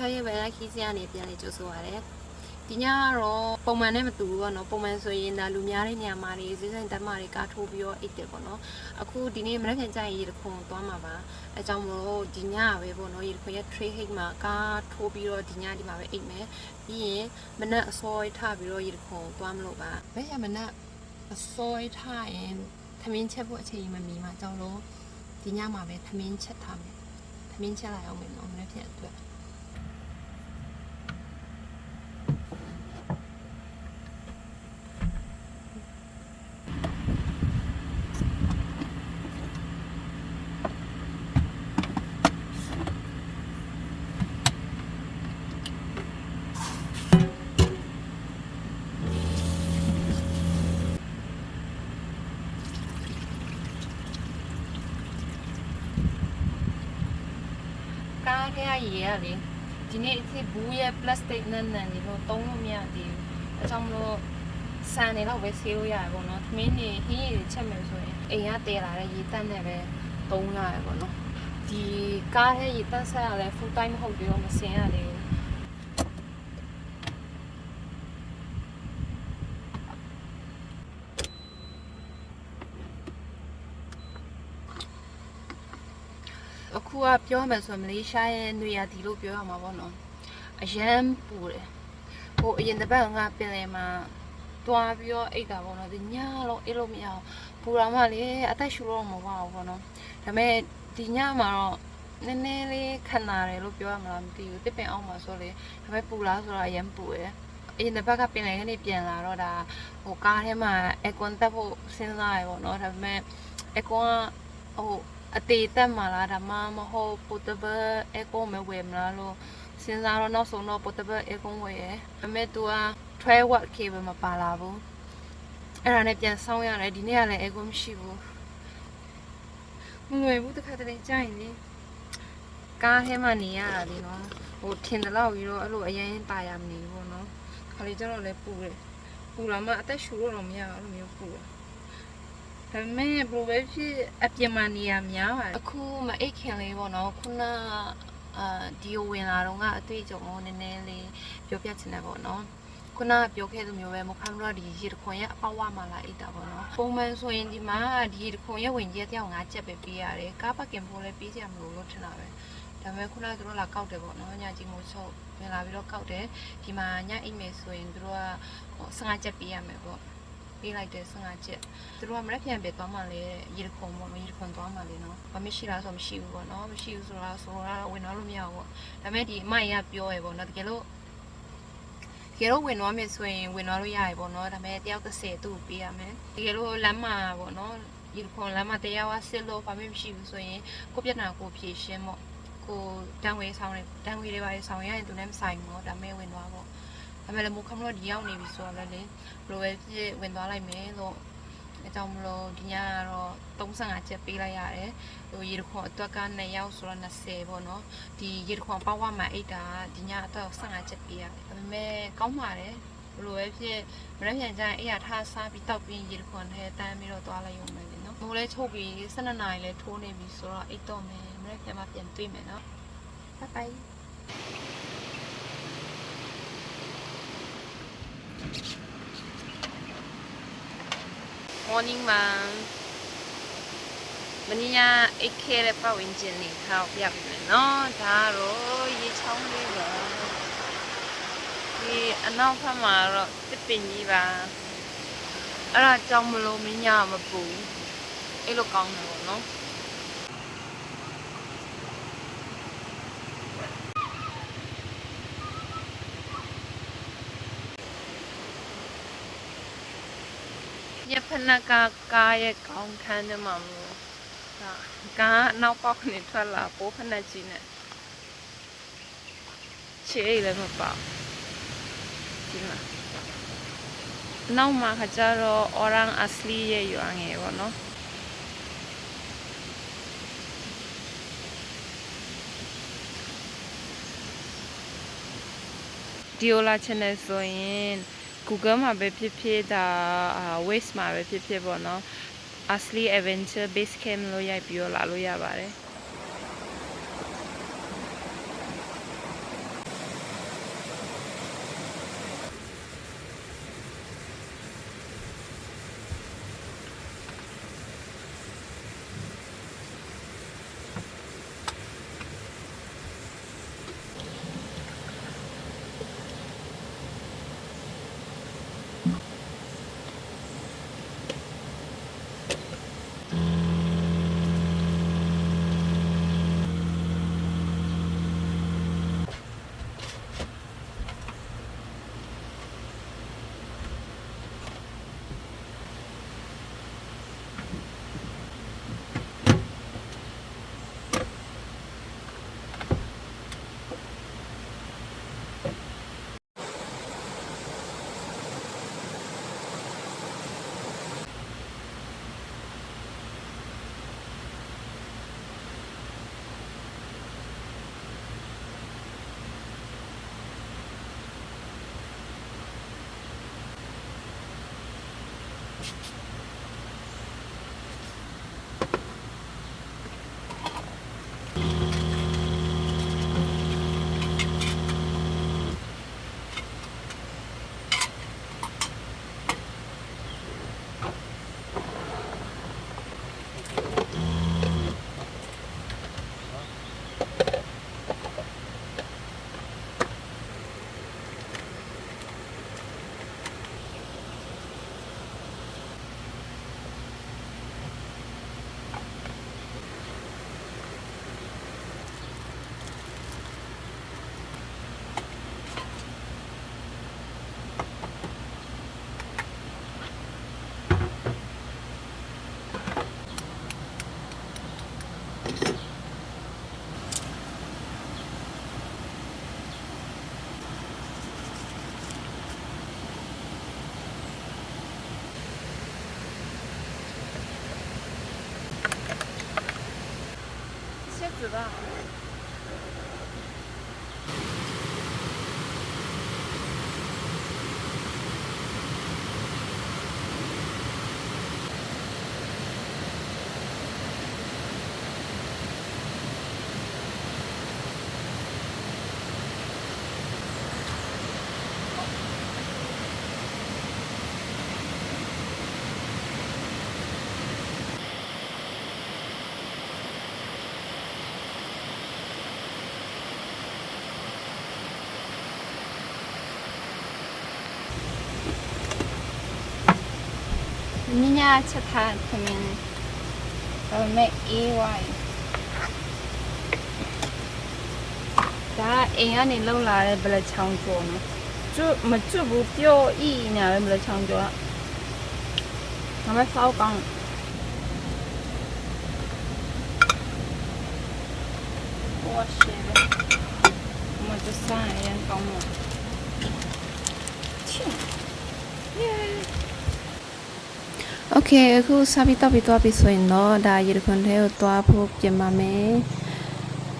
လာပါမုခရဲ့ဗလာခီးစရာနေပြန်လေကြိုးဆိုရတယ်ဒီညကတော့ပုံမှန်နဲ့မတူဘူးပေါ့နော်ပုံမှန်ဆိုရင်ဒါလူများတဲ့နေရာမှာတွေဈေးဆိုင်တက်မှာတွေကားထိုးပြီးတော့အိတ်တယ်ပေါ့နော်အခုဒီနေ့မနေ့ပြန်ကြရင်ရေတခွန်သွားမှာပါအဲကြောင့်မလို့ဒီညပဲပေါ့နော်ရေတခွန်ရဲ့ trade hate မှာကားထိုးပြီးတော့ဒီညဒီမှာပဲအိတ်မယ်ပြီးရင်မနက်အစောထပြီးတော့ရေတခွန်သွားမလို့ပါဘယ်ရမနက်အစောထရင်သမင်းချက်ဖို့အချိန်မမီမှာကြောင့်လို့ဒီညမှာပဲသမင်းချက်ထားမယ်သမင်းချက်လိုက်အောင်မယ်နော်မနေ့ဖြန်အတွက် ကားထဲကရေရလေဒီနေ့အစ်ဘူးရဲ့ plastic နဲ့နန်ဒီလိုတုံးလို့မရသေးဘူးအဲကြောင့်မလို့ဆန်နေတော့ပဲဆေးလို့ရတယ်ပေါ့နော်သမင်းနေဟင်းရည်ချက်မယ်ဆိုရင်အိမ်ကတည်လာတဲ့ရေတက်နဲ့ပဲတုံးရတယ်ပေါ့နော်ဒီကားထဲရေတက်ဆက်ရလဲ full time မဟုတ်သေးတော့မစင်ရသေးဘူး အခု ကပြောမယ်ဆိုရင်မလေးရှားရဲ့နေရာဒီလို့ပြောရမှာပေါ့နော်အရန်ပူတယ်ဟိုအရင်တစ်ပတ်ကပင်လယ်မှာတွားပြီးတော့အိတ်တာပေါ့နော်ဒီညလုံးအိတ်လို့မရအောင်ပူတာမှလေအသက်ရှူတော့မဟုတ်ပါဘူးပေါ့နော်ဒါပေမဲ့ဒီညမှာတော့နည်းနည်းလေးခဏတယ်လို့ပြောရမလားမသိဘူးတစ်ပင်အောင်မှာဆိုလေဒါပေမဲ့ပူလားဆိုတော့အရန်ပူတယ်အရင်တစ်ပတ်ကပင်လယ်ကနေပြန်လာတော့ဒါဟိုကားထဲမှာအကွန်တက်ဖို့စဉ်းစားရပေါ့နော်ဒါပေမဲ့အကွန်ကဟို အသေးတက်မှာလားဒါမှမဟုတ် portable aircon မဝယ်မလားလို့စဉ်းစားတော့နောက်ဆုံးတော့ portable aircon ဝယ်ရယ်အမေသူက12 watt cable မပါလာဘူးအဲ့ဒါနဲ့ပြန်ဆောင်းရတယ်ဒီနေ့ကလည်း aircon မရှိဘူးမလွယ်ဘူးတစ်ခါတလေကြာရင်လေကားထဲမှာနေရတာလေနော်ဟိုထင်တယ်လို့ပြီးတော့အဲ့လိုအရင်ตายရမနေဘူးပေါ့နော်ခါလေးကျတော့လည်းပူတယ်ပူလာမှအသက်ရှူတော့တော့မရဘူးအဲ့လိုမျိုးပူတယ် ဒါပေမဲ့ဘယ်လိုပဲဖြစ်အပြင်မှာနေရများပါတယ်အခုမအိတ်ခင်လေးပေါ့နော်ခုနအာဒီကိုဝင်လာတော့ကအတွေ့အကြုံကိုနည်းနည်းလေးပြောပြချင်တယ်ပေါ့နော်ခုနကပြောခဲ့သလိုမျိုးပဲမခမ်းတော့ဒီရေတခွန်ရဲ့အပေါက်ဝမှာလာအိတ်တာပေါ့နော်ပုံမှန်ဆိုရင်ဒီမှာဒီရေတခွန်ရဲ့ဝင်ကြီးတယောက်ငါးချက်ပဲပေးရတယ်ကားပါကင်ဖို့လည်းပေးကြမလို့လို့ထင်တာပဲဒါပေမဲ့ခုနကသူတို့လာကောက်တယ်ပေါ့နော်ညကြီးမို့ချုပ်ဝင်လာပြီးတော့ကောက်တယ်ဒီမှာညအိတ်မယ်ဆိုရင်သူတို့ကဟို15ချက်ပေးရမယ်ပေါ့ ပေးလိုက်တယ်15ချက်သူတို့ကမရက်ပြန်ပဲသွားမှလေရေတခွန်ပေါ့ရေတခွန်သွားမှလေနော်ဘာမရှိလားဆိုတော့မရှိဘူးပေါ့နော်မရှိဘူးဆိုတော့ဆိုတော့ဝင်တော့လို့မရဘူးပေါ့ဒါပေမဲ့ဒီအမရပြောရပေါ့နော်တကယ်လို့တကယ်လို့ဝင်သွားမယ်ဆိုရင်ဝင်သွားလို့ရရပေါ့နော်ဒါပေမဲ့တယောက်30သူ့ပေးရမယ်တကယ်လို့လမ်းမှာပေါ့နော်ရေတခွန်လမ်းမှာတရားဝစစ်လို့ဘာမှမရှိဘူးဆိုရင်ကိုပြဿနာကိုဖြေရှင်းပေါ့ကိုတန်ဝေးဆောင်တယ်တန်ဝေးတွေပါဆောင်ရရင်သူလည်းမဆိုင်ဘူးဒါပေမဲ့ဝင်သွားပေါ့ ဒါပေမဲ့လည်းမိုးခမလို့ဒီရောက်နေပြီဆိုတော့လည်းလေဘယ်လိုပဲဖြစ်ဝင်သွားလိုက်မယ်လို့အကြောင်းမလို့ဒီညကတော့35ချက်ပေးလိုက်ရတယ်ဟိုရေတခွန်အတွက်က2ရောက်ဆိုတော့20ပေါ့နော်ဒီရေတခွန်ပေါက်ဝမှာအိတ်တာဒီညအတွက်15ချက်ပေးရတယ်ဒါပေမဲ့ကောင်းပါတယ်ဘယ်လိုပဲဖြစ်မရက်ပြန်ကြရင်အဲ့ရထားစားပြီးတောက်ပြီးရေတခွန်ထဲတန်းပြီးတော့သွားလိုက်ရုံပဲလေနော်မိုးလဲချုပ်ပြီး12နာရီလဲထိုးနေပြီဆိုတော့အိတ်တော့မယ်မရက်ပြန်မှပြန်တွေ့မယ်နော်ဘိုင်ဘိုင် morning မှာမနေ့ကအိတ်ခဲတဲ့ပတ်ဝန်းကျင်နေထောက်ပြပြီမယ်နော်ဒါတော့ရေချောင်းလေးပါဒီအနောက်ဘက်မှာတော့တစ်ပင်ကြီးပါအဲ့ဒါကြောင့်မလို့မင်းညမပူအဲ့လိုကောင်းတယ်ပေါ့နော် ရဖနကကားရဲ့ကောင်းခန်းထဲမှာမလို့ဒါကားနောက်ပေါက်ကနေထွက်လာပိုးဖနက်ကြီးနဲ့ခြေလည်းမပေါက်ဒီမှာနောက်မှာခကြတော့ orang asli ရဲ့ရွာငယ်ပေါ့နော်ဒီ Ola channel ဆိုရင် Google မှာပဲဖြစ်ဖြစ်ဒါအာ Waze မှာပဲဖြစ်ဖြစ်ပေါ့နော် Asli Adventure Base Camp လို့ရိုက်ပြီးတော့လာလို့ရပါတယ် 是的。 ညညာချက်ထားသမင်းဒါပေမဲ့အေးဝိုင်းဒါအိမ်ကနေလုံလာတဲ့ဘလက်ချောင်းကျော်နော်ကျွတ်မကျွတ်ဘူးပျော့ဤညာပဲဘလက်ချောင်းကျော်ကဒါမဲ့ဖောက်ကောင်းဟောရှေ့ပဲမတဆန်ရန်ကောင်းတော့ချင်း yeah okay အခုစာပြီးတော့ပြီးတော့ပြီဆိုရင်တော့ဒါရေတခွန်ထဲကိုသွားဖို့ပြင်ပါမယ်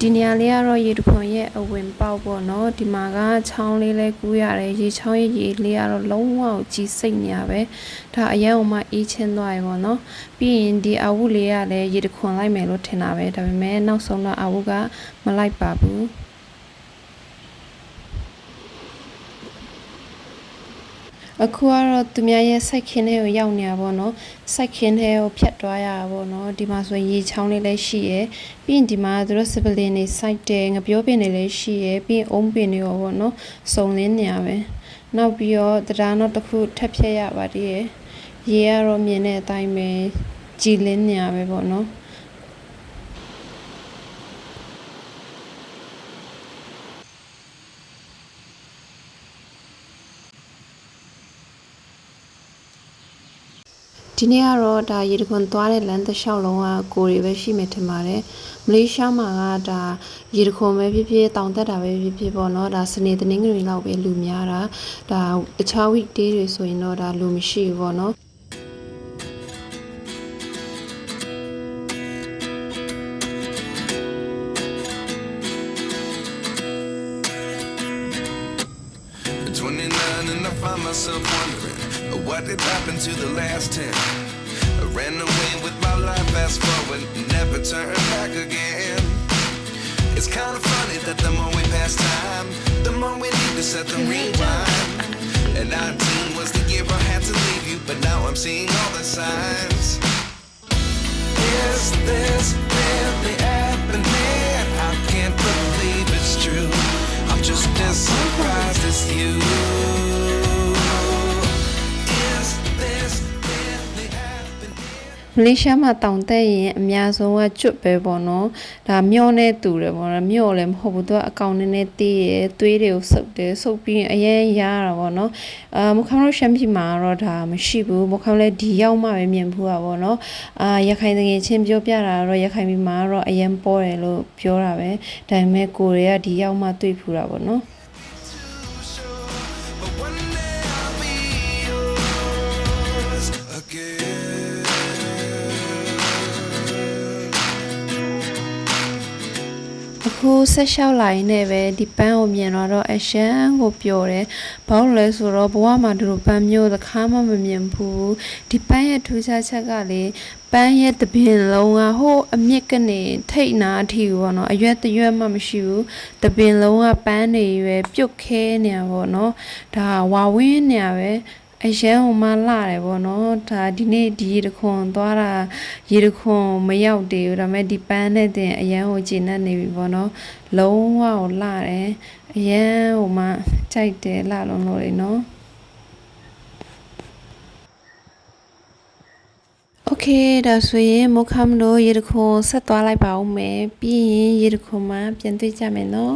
ဒီနေရာလေးကတော့ရေတခွန်ရဲ့အဝင်ပေါက်ပေါ့နော်ဒီမှာကချောင်းလေးလဲကူးရတယ်ရေချောင်းရဲ့ရေလေးကတော့လုံးဝကြီးစိတ်နေရပဲဒါအရင်ကမှအေးချင်းသွားရပေါ့နော်ပြီးရင်ဒီအဝုလေးကလည်းရေတခွန်လိုက်မယ်လို့ထင်တာပဲဒါပေမဲ့နောက်ဆုံးတော့အဝုကမလိုက်ပါဘူး အခုကတော့သူများရဲ့စိုက်ခင်းထဲကိုရောက်နေတာပေါ့နော်စိုက်ခင်းထဲကိုဖြတ်သွားရတာပေါ့နော်ဒီမှာဆိုရင်ရေချောင်းလေးလည်းရှိရယ်ပြီးရင်ဒီမှာသူတို့စပလင်တွေစိုက်တယ်ငပြောပင်တွေလည်းရှိရယ်ပြီးရင်အုံးပင်တွေရောပေါ့နော်စုံလင်းနေရပဲနောက်ပြီးတော့တရားနောက်တစ်ခုထပ်ဖြတ်ရပါသေးရယ်ရေကတော့မြင်တဲ့အတိုင်းပဲကြည်လင်းနေရပဲပေါ့နော် ဒီနေ့ကတော့ဒါရေတခွန်သွားတဲ့လမ်းတစ်လျှောက်လုံးကကိုရီပဲရှိမယ်ထင်ပါတယ်မလေးရှားမှာကဒါရေတခွန်ပဲဖြစ်ဖြစ်တောင်တက်တာပဲဖြစ်ဖြစ်ပေါ့နော်ဒါစနေတနင်္ဂနွေလောက်ပဲလူများတာဒါတခြား weekday တွေဆိုရင်တော့ဒါလူမရှိဘူးပေါ့နော် all the signs. Is this really happening? I can't believe it's true. I'm just surprised you. မလေးရှားမှာတောင်တက်ရင်အများဆုံးကကျွတ်ပဲပေါ့နော်ဒါမျောနဲ့တူတယ်ပေါ့နော်မျောလည်းမဟုတ်ဘူးသူကအကောင်နဲ့နဲ့တေးရယ်သွေးတွေကိုစုပ်တယ်စုပ်ပြီးရင်အရင်ရရတာပေါ့နော်အာမခမ်းလို့ရှမ်းပြည်မှာတော့ဒါမရှိဘူးမခမ်းလည်းဒီရောက်မှပဲမြင်ဘူးอ่ะပေါ့နော်အာရခိုင်တကယ်ချင်းပြောပြတာတော့ရခိုင်ပြည်မှာတော့အရင်ပေါ်တယ်လို့ပြောတာပဲဒါပေမဲ့ကိုတွေကဒီရောက်မှတွေ့ဖူးတာပေါ့နော် ခုဆက်လျှောက်လာရင်းနဲ့ပဲဒီပန်းကိုမြင်တော့တော့အရှမ်းကိုပျော်တယ်။ဘာလို့လဲဆိုတော့ဘဝမှာဒီလိုပန်းမျိုးတစ်ခါမှမမြင်ဘူး။ဒီပန်းရဲ့ထူးခြားချက်ကလေပန်းရဲ့တပင်လုံးကဟိုးအမြင့်ကနေထိတ်နာအထိပေါ့နော်။အရွက်တရွက်မှမရှိဘူး။တပင်လုံးကပန်းတွေရွယ်ပြုတ်ခဲနေတာပေါ့နော်။ဒါဝါဝင်းနေတာပဲ။ အရန်ဟိုမှလာတယ်ပေါ့နော်ဒါဒီနေ့ဒီရေတခွန်သွားတာရေတခွန်မရောက်သေးဘူးဒါပေမဲ့ဒီပန်းနဲ့တင်အရန်ဟိုကျဉ်နေနေပြီပေါ့နော်လုံးဝဟိုလာတယ်အရန်ဟိုမှကြိုက်တယ်လာလုံးလို့လေနော်โอเคဒါဆိုရင်မုခမ်တို့ရေတခွန်ဆက်သွားလိုက်ပါဦးမယ်ပြီးရင်ရေတခွန်မှာပြန်တွေ့ကြမယ်နော်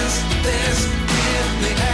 Is this really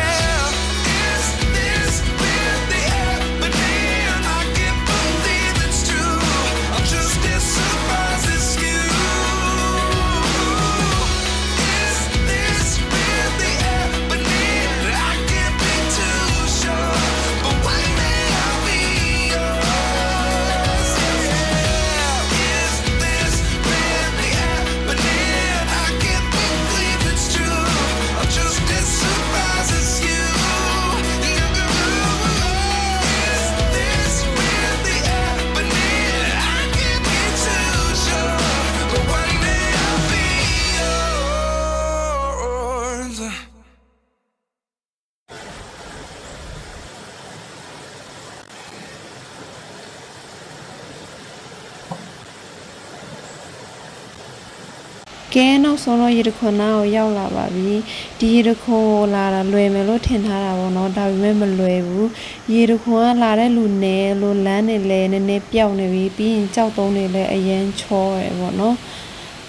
ကဲနောက်ဆုံးတော့ရေတခွန်နာကိုရောက်လာပါပြီဒီရေတခွန်ကိုလာတာလွယ်မယ်လို့ထင်ထားတာပေါ့နော်ဒါပေမဲ့မလွယ်ဘူးရေတခွန်ကလာတဲ့လူနယ်လို့လမ်းနေလဲနည်းနည်းပျောက်နေပြီပြီးရင်ကြောက်တုံးတွေလည်းအရန်ချောရယ်ပေါ့နော်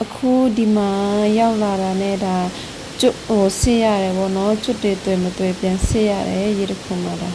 အခုဒီမှာရောက်လာတာနဲ့ဒါကျွတ်ဟိုဆေးရတယ်ပေါ့နော်ကျွတ်တွေတွေ့မတွေ့ပြန်ဆေးရတယ်ရေတခွန်မှာဒါ